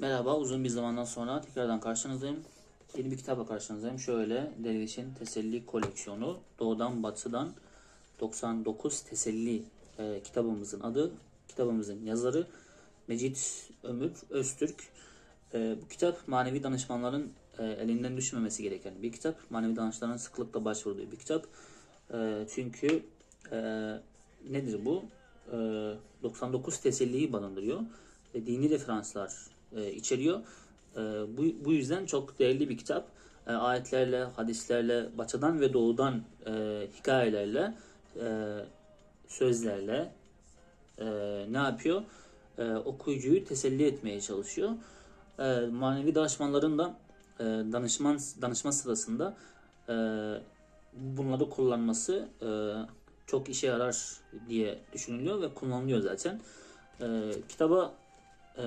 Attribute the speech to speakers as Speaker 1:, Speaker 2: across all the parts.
Speaker 1: Merhaba, uzun bir zamandan sonra tekrardan karşınızdayım. Yeni bir kitapla karşınızdayım. Şöyle, Derviş'in Teselli Koleksiyonu, Doğudan Batıdan 99 Teselli e, kitabımızın adı, kitabımızın yazarı Mecit Ömür Öztürk. E, bu kitap manevi danışmanların e, elinden düşmemesi gereken bir kitap. Manevi danışmanların sıklıkla başvurduğu bir kitap. E, çünkü e, nedir bu? E, 99 teselliyi barındırıyor. E, dini referanslar e, içeriyor. E, bu, bu yüzden çok değerli bir kitap. E, ayetlerle, hadislerle, batıdan ve doğudan e, hikayelerle, e, sözlerle e, ne yapıyor? E, okuyucuyu teselli etmeye çalışıyor. E, manevi danışmanların da e, danışman danışma sırasında e, bunları kullanması e, çok işe yarar diye düşünülüyor ve kullanılıyor zaten. E, kitaba e,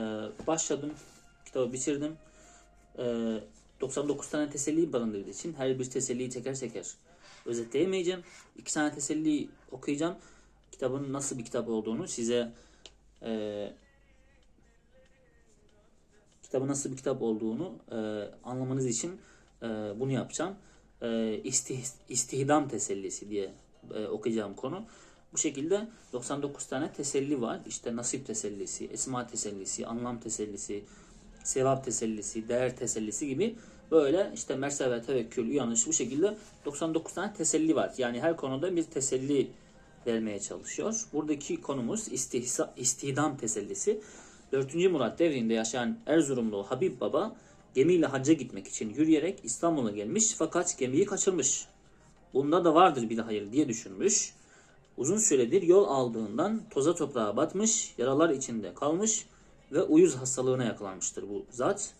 Speaker 1: başladım, kitabı bitirdim. E, 99 tane teselli barındırdığı için her bir teselliyi teker teker özetleyemeyeceğim. İki tane teselli okuyacağım. Kitabın nasıl bir kitap olduğunu size e, kitabın nasıl bir kitap olduğunu e, anlamanız için e, bunu yapacağım. E, istih, istihdam tesellisi diye e, okuyacağım konu. Bu şekilde 99 tane teselli var. İşte nasip tesellisi, esma tesellisi, anlam tesellisi, sevap tesellisi, değer tesellisi gibi böyle işte mertebe, tevekkül, uyanış bu şekilde 99 tane teselli var. Yani her konuda bir teselli vermeye çalışıyor. Buradaki konumuz istihsa, istihdam tesellisi. 4. Murat devrinde yaşayan Erzurumlu Habib Baba gemiyle hacca gitmek için yürüyerek İstanbul'a gelmiş fakat gemiyi kaçırmış. Bunda da vardır bir hayır diye düşünmüş. Uzun süredir yol aldığından toza toprağa batmış, yaralar içinde kalmış ve uyuz hastalığına yakalanmıştır bu zat.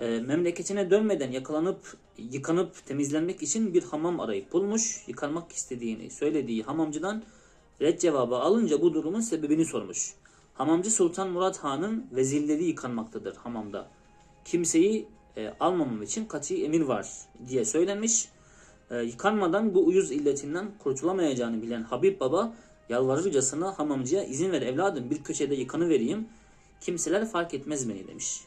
Speaker 1: E, memleketine dönmeden yakalanıp yıkanıp temizlenmek için bir hamam arayıp bulmuş. Yıkanmak istediğini söylediği hamamcıdan red cevabı alınca bu durumun sebebini sormuş. Hamamcı Sultan Murat Han'ın vezirleri yıkanmaktadır hamamda. Kimseyi e, almamam için kat'i emir var diye söylemiş. E, yıkanmadan bu uyuz illetinden kurtulamayacağını bilen Habib Baba yalvarırcasına hamamcıya izin ver evladım bir köşede yıkanı vereyim. Kimseler fark etmez beni demiş.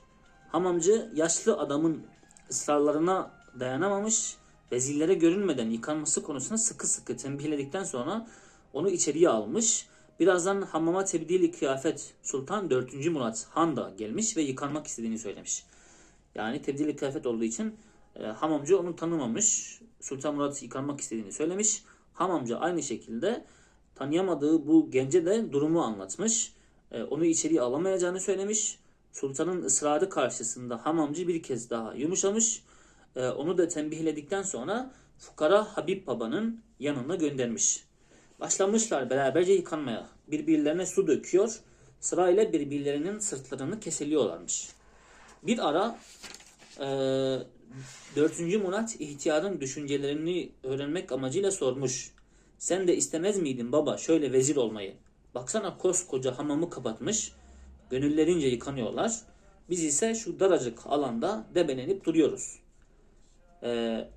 Speaker 1: Hamamcı yaşlı adamın ısrarlarına dayanamamış. Vezirlere görünmeden yıkanması konusunda sıkı sıkı tembihledikten sonra onu içeriye almış. Birazdan hamama tebdili kıyafet Sultan 4. Murat Han da gelmiş ve yıkanmak istediğini söylemiş. Yani tebdili kıyafet olduğu için e, hamamcı onu tanımamış. Sultan Murat yıkanmak istediğini söylemiş. Hamamcı aynı şekilde tanıyamadığı bu gence de durumu anlatmış. E, onu içeriye alamayacağını söylemiş. Sultanın ısrarı karşısında hamamcı bir kez daha yumuşamış. E, onu da tembihledikten sonra fukara Habib Baba'nın yanına göndermiş. Başlamışlar beraberce yıkanmaya. Birbirlerine su döküyor. Sırayla birbirlerinin sırtlarını keseliyorlarmış. Bir ara e, 4. Murat ihtiyarın düşüncelerini öğrenmek amacıyla sormuş. Sen de istemez miydin baba şöyle vezir olmayı? Baksana koskoca hamamı kapatmış. Gönüllerince yıkanıyorlar. Biz ise şu daracık alanda debelenip duruyoruz. Ee,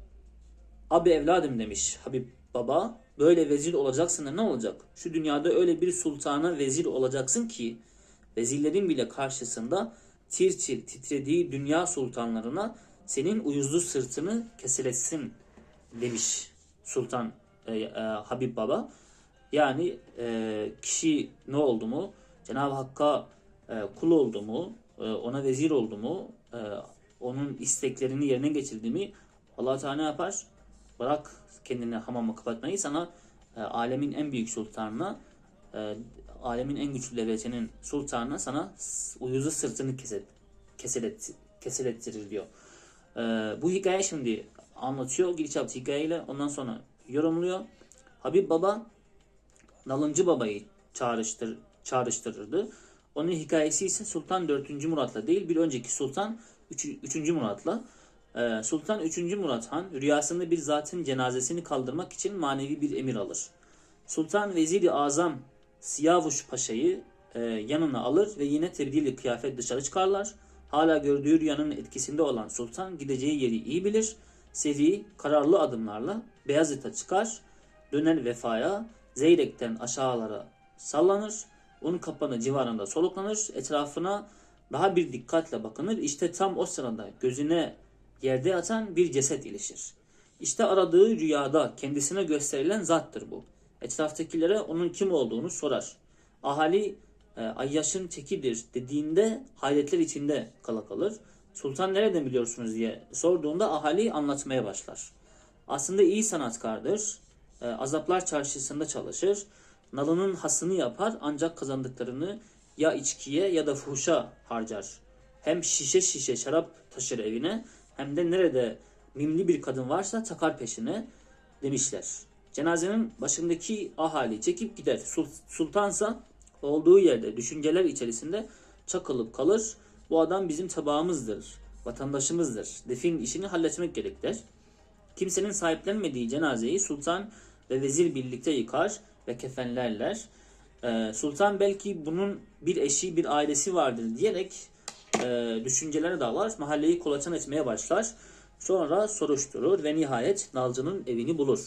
Speaker 1: abi evladım demiş Habib baba. Böyle vezir olacaksın da ne olacak? Şu dünyada öyle bir sultana vezir olacaksın ki vezirlerin bile karşısında tir tir titrediği dünya sultanlarına senin uyuzlu sırtını keseletsin demiş Sultan e, e, Habib Baba. Yani e, kişi ne oldu mu? Cenab-ı Hakk'a e, kul oldu mu? E, ona vezir oldu mu? E, onun isteklerini yerine getirdi mi? Allah Teala ne yapar? Bırak kendini hamama kapatmayı sana e, alemin en büyük sultanına e, alemin en güçlü devletinin sultanına sana uyuzu sırtını keset, keselet, keselettirir diyor. E, bu hikaye şimdi anlatıyor giriş yaptığı hikayeyle ondan sonra yorumluyor. Habib Baba Nalıncı Baba'yı çağrıştır, çağrıştırırdı. Onun hikayesi ise Sultan 4. Murat'la değil bir önceki Sultan 3. 3. Murat'la. Ee, Sultan 3. Murat Han rüyasında bir zatın cenazesini kaldırmak için manevi bir emir alır. Sultan Veziri Azam Siyavuş Paşa'yı e, yanına alır ve yine tebdili kıyafet dışarı çıkarlar. Hala gördüğü rüyanın etkisinde olan sultan gideceği yeri iyi bilir. Seri, kararlı adımlarla Beyazıt'a çıkar, döner vefaya, Zeyrek'ten aşağılara sallanır, un kapanı civarında soluklanır, etrafına Daha bir dikkatle bakınır. İşte tam o sırada gözüne yerde yatan bir ceset ilişir. İşte aradığı rüyada kendisine gösterilen zattır bu. Etraftakilere onun kim olduğunu sorar. Ahali e, Ayyaş'ın tekidir dediğinde hayretler içinde kala kalır. Sultan nereden biliyorsunuz diye sorduğunda ahali anlatmaya başlar. Aslında iyi sanatkardır. E, azaplar çarşısında çalışır. Nalının hasını yapar ancak kazandıklarını ya içkiye ya da fuhuşa harcar. Hem şişe şişe şarap taşır evine hem de nerede mimli bir kadın varsa takar peşine demişler. Cenazenin başındaki ahali çekip gider. Sul- Sultansa olduğu yerde düşünceler içerisinde çakılıp kalır. Bu adam bizim tabağımızdır, vatandaşımızdır. Defin işini halletmek gerek der. Kimsenin sahiplenmediği cenazeyi sultan ve vezir birlikte yıkar ve kefenlerler. Ee, sultan belki bunun bir eşi, bir ailesi vardır diyerek e, düşüncelere dalar, mahalleyi kolaçan etmeye başlar. Sonra soruşturur ve nihayet nalcının evini bulur.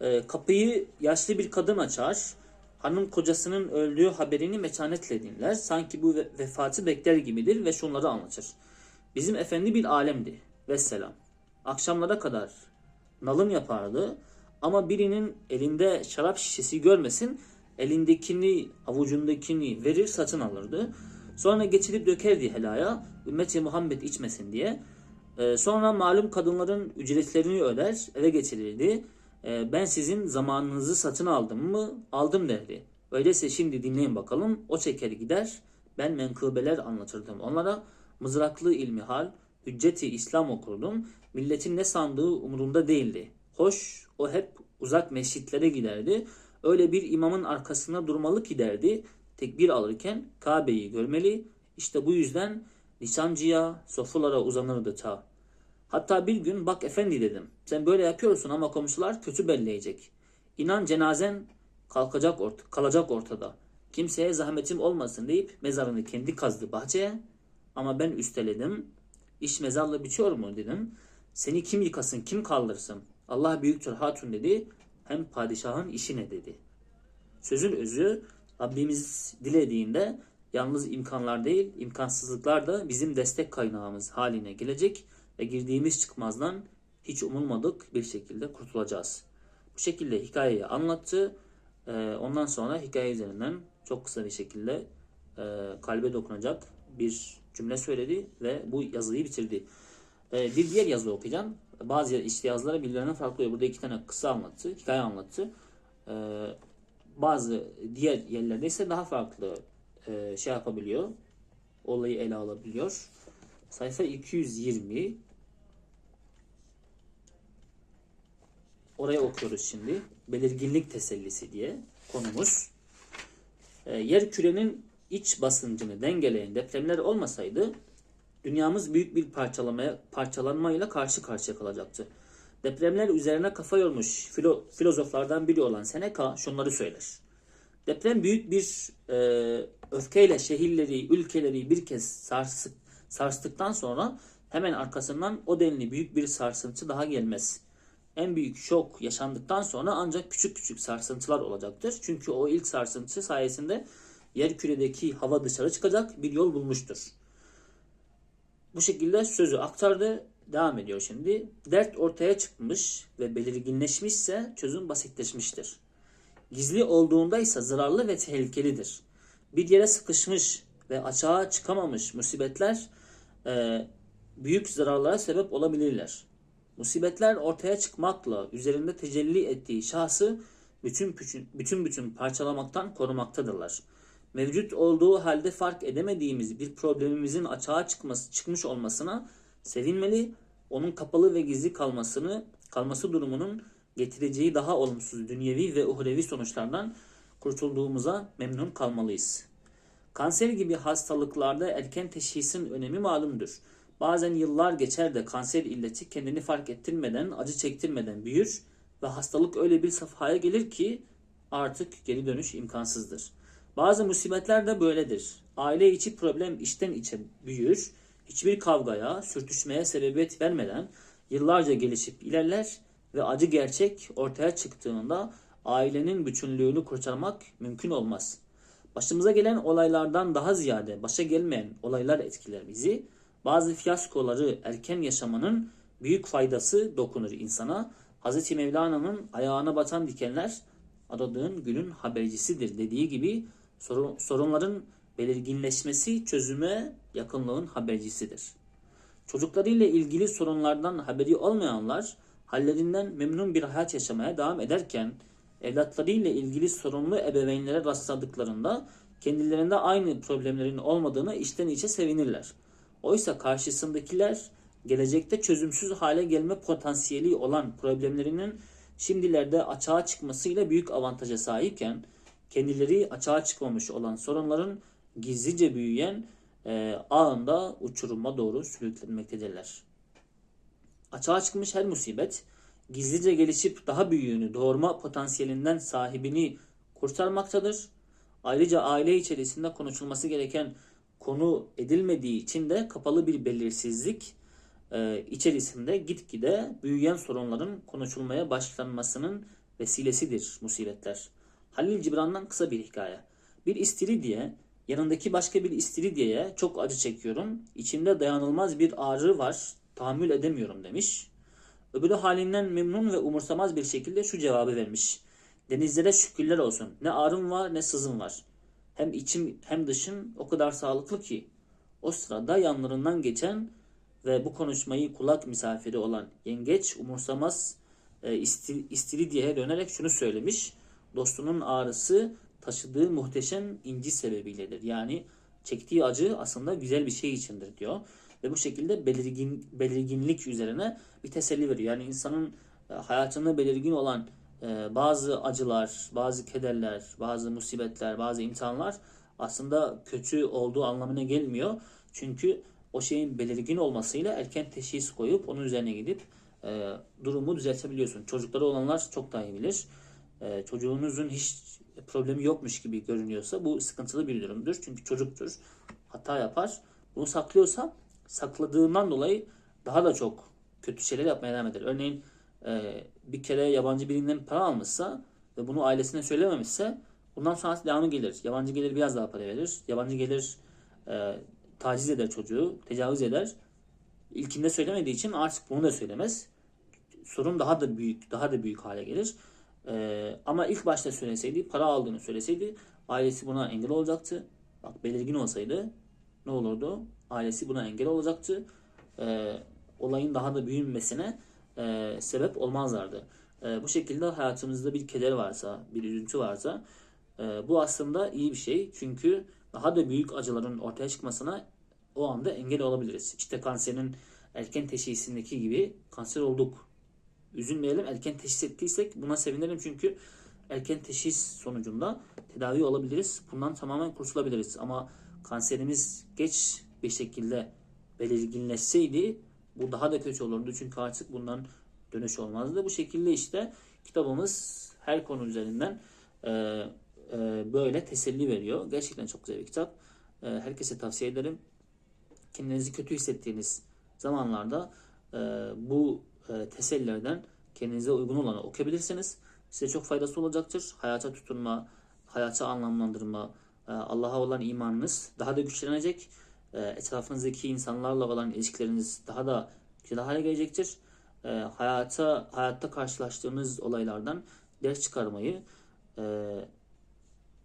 Speaker 1: Ee, kapıyı yaşlı bir kadın açar. Hanım kocasının öldüğü haberini metanetle dinler. Sanki bu ve- vefatı bekler gibidir ve şunları anlatır. Bizim efendi bir alemdi. Vesselam. Akşamlara kadar nalım yapardı. Ama birinin elinde şarap şişesi görmesin, elindekini, avucundakini verir satın alırdı. Sonra getirip dökerdi helaya, ümmeti Muhammed içmesin diye. Ee, sonra malum kadınların ücretlerini öder, eve getirirdi. Ee, ben sizin zamanınızı satın aldım mı? Aldım derdi. Öyleyse şimdi dinleyin bakalım. O çeker gider. Ben menkıbeler anlatırdım onlara. Mızraklı ilmihal, hücceti İslam okurdum. Milletin ne sandığı umurunda değildi. Hoş, o hep uzak mescitlere giderdi. Öyle bir imamın arkasına durmalı ki derdi. Tekbir alırken Kabe'yi görmeli. İşte bu yüzden lisancıya, sofulara uzanırdı ta. Hatta bir gün bak efendi dedim. Sen böyle yapıyorsun ama komşular kötü belleyecek. İnan cenazen kalkacak ort kalacak ortada. Kimseye zahmetim olmasın deyip mezarını kendi kazdı bahçeye. Ama ben üsteledim. İş mezarla bitiyor mu dedim. Seni kim yıkasın kim kaldırsın. Allah büyüktür hatun dedi. Hem padişahın işi ne dedi. Sözün özü Rabbimiz dilediğinde yalnız imkanlar değil imkansızlıklar da bizim destek kaynağımız haline gelecek ve girdiğimiz çıkmazdan hiç umulmadık bir şekilde kurtulacağız. Bu şekilde hikayeyi anlattı. Ee, ondan sonra hikaye üzerinden çok kısa bir şekilde e, kalbe dokunacak bir cümle söyledi ve bu yazıyı bitirdi. Ee, bir diğer yazı okuyacağım. Bazı işte yazılara birbirlerinden farklı. Burada iki tane kısa anlattı, hikaye anlattı. Ee, bazı diğer yerlerde ise daha farklı e, şey yapabiliyor. Olayı ele alabiliyor. Sayfa 220. Oraya okuyoruz şimdi. Belirginlik tesellisi diye konumuz. E, yer kürenin iç basıncını dengeleyen depremler olmasaydı dünyamız büyük bir parçalamaya parçalanmayla karşı karşıya kalacaktı. Depremler üzerine kafa yormuş filo, filozoflardan biri olan Seneca şunları söyler. Deprem büyük bir e, öfkeyle şehirleri, ülkeleri bir kez sarsık, sarstıktan sonra hemen arkasından o denli büyük bir sarsıntı daha gelmez. En büyük şok yaşandıktan sonra ancak küçük küçük sarsıntılar olacaktır. Çünkü o ilk sarsıntı sayesinde yer küredeki hava dışarı çıkacak bir yol bulmuştur. Bu şekilde sözü aktardı. Devam ediyor şimdi. Dert ortaya çıkmış ve belirginleşmişse çözüm basitleşmiştir. Gizli olduğunda ise zararlı ve tehlikelidir. Bir yere sıkışmış ve açığa çıkamamış musibetler e, büyük zararlara sebep olabilirler. Musibetler ortaya çıkmakla üzerinde tecelli ettiği şahsı bütün bütün, bütün bütün parçalamaktan korumaktadırlar. Mevcut olduğu halde fark edemediğimiz bir problemimizin açığa çıkması çıkmış olmasına sevinmeli, onun kapalı ve gizli kalmasını kalması durumunun getireceği daha olumsuz dünyevi ve uhrevi sonuçlardan kurtulduğumuza memnun kalmalıyız. Kanser gibi hastalıklarda erken teşhisin önemi malumdur. Bazen yıllar geçer de kanser illeti kendini fark ettirmeden, acı çektirmeden büyür ve hastalık öyle bir safhaya gelir ki artık geri dönüş imkansızdır. Bazı musibetler de böyledir. Aile içi problem içten içe büyür, hiçbir kavgaya, sürtüşmeye sebebiyet vermeden yıllarca gelişip ilerler ve acı gerçek ortaya çıktığında ailenin bütünlüğünü kurtarmak mümkün olmaz. Başımıza gelen olaylardan daha ziyade başa gelmeyen olaylar etkiler bizi. Bazı fiyaskoları erken yaşamanın büyük faydası dokunur insana. Hz. Mevlana'nın ayağına batan dikenler aradığın gülün habercisidir dediği gibi sorun- sorunların belirginleşmesi çözüme yakınlığın habercisidir. Çocuklarıyla ilgili sorunlardan haberi olmayanlar hallerinden memnun bir hayat yaşamaya devam ederken evlatlarıyla ilgili sorunlu ebeveynlere rastladıklarında kendilerinde aynı problemlerin olmadığını içten içe sevinirler. Oysa karşısındakiler gelecekte çözümsüz hale gelme potansiyeli olan problemlerinin şimdilerde açığa çıkmasıyla büyük avantaja sahipken kendileri açığa çıkmamış olan sorunların gizlice büyüyen e, ağında uçuruma doğru sürüklenmektedirler. Açığa çıkmış her musibet gizlice gelişip daha büyüğünü doğurma potansiyelinden sahibini kurtarmaktadır. Ayrıca aile içerisinde konuşulması gereken konu edilmediği için de kapalı bir belirsizlik e, içerisinde gitgide büyüyen sorunların konuşulmaya başlanmasının vesilesidir musibetler. Halil Cibran'dan kısa bir hikaye. Bir istiridye yanındaki başka bir istiridyeye çok acı çekiyorum. İçimde dayanılmaz bir ağrı var. Tahammül edemiyorum demiş. Öbürü halinden memnun ve umursamaz bir şekilde şu cevabı vermiş. Denizlere şükürler olsun. Ne ağrım var ne sızım var. Hem içim hem dışım o kadar sağlıklı ki. O sırada yanlarından geçen ve bu konuşmayı kulak misafiri olan yengeç umursamaz e, isti, istiridyeye dönerek şunu söylemiş. Dostunun ağrısı taşıdığı muhteşem inci sebebiyledir. Yani çektiği acı aslında güzel bir şey içindir diyor. Ve bu şekilde belirgin, belirginlik üzerine bir teselli veriyor. Yani insanın e, hayatında belirgin olan e, bazı acılar, bazı kederler, bazı musibetler, bazı imtihanlar aslında kötü olduğu anlamına gelmiyor. Çünkü o şeyin belirgin olmasıyla erken teşhis koyup onun üzerine gidip e, durumu düzeltebiliyorsun. Çocukları olanlar çok daha iyi bilir. E, çocuğunuzun hiç problemi yokmuş gibi görünüyorsa bu sıkıntılı bir durumdur. Çünkü çocuktur. Hata yapar. Bunu saklıyorsa sakladığından dolayı daha da çok kötü şeyler yapmaya devam eder. Örneğin e, bir kere yabancı birinden para almışsa ve bunu ailesine söylememişse bundan sonrası devamı gelir. Yabancı gelir biraz daha para verir. Yabancı gelir e, taciz eder çocuğu, tecavüz eder. İlkinde söylemediği için artık bunu da söylemez. Sorun daha da büyük, daha da büyük hale gelir. Ee, ama ilk başta söyleseydi, para aldığını söyleseydi ailesi buna engel olacaktı. Bak belirgin olsaydı ne olurdu? Ailesi buna engel olacaktı. Ee, olayın daha da büyümesine e, sebep olmazlardı. E, bu şekilde hayatımızda bir keder varsa, bir üzüntü varsa e, bu aslında iyi bir şey. Çünkü daha da büyük acıların ortaya çıkmasına o anda engel olabiliriz. İşte kanserin erken teşhisindeki gibi kanser olduk. Üzülmeyelim. Erken teşhis ettiysek buna sevinirim çünkü erken teşhis sonucunda tedavi olabiliriz. Bundan tamamen kurtulabiliriz. Ama kanserimiz geç bir şekilde belirginleşseydi bu daha da kötü olurdu. Çünkü artık bundan dönüş olmazdı. Bu şekilde işte kitabımız her konu üzerinden e, e, böyle teselli veriyor. Gerçekten çok güzel bir kitap. E, herkese tavsiye ederim. Kendinizi kötü hissettiğiniz zamanlarda e, bu e, tesellilerden kendinize uygun olanı okuyabilirsiniz. Size çok faydası olacaktır. Hayata tutunma, hayata anlamlandırma, e, Allah'a olan imanınız daha da güçlenecek. E, etrafınızdaki insanlarla olan ilişkileriniz daha da güzel hale gelecektir. E, hayata hayatta karşılaştığınız olaylardan ders çıkarmayı e,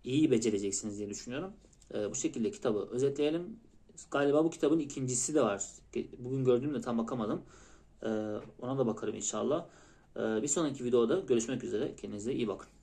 Speaker 1: iyi becereceksiniz diye düşünüyorum. E, bu şekilde kitabı özetleyelim. Galiba bu kitabın ikincisi de var. Bugün gördüğümde tam bakamadım. Ona da bakarım inşallah. Bir sonraki videoda görüşmek üzere. Kendinize iyi bakın.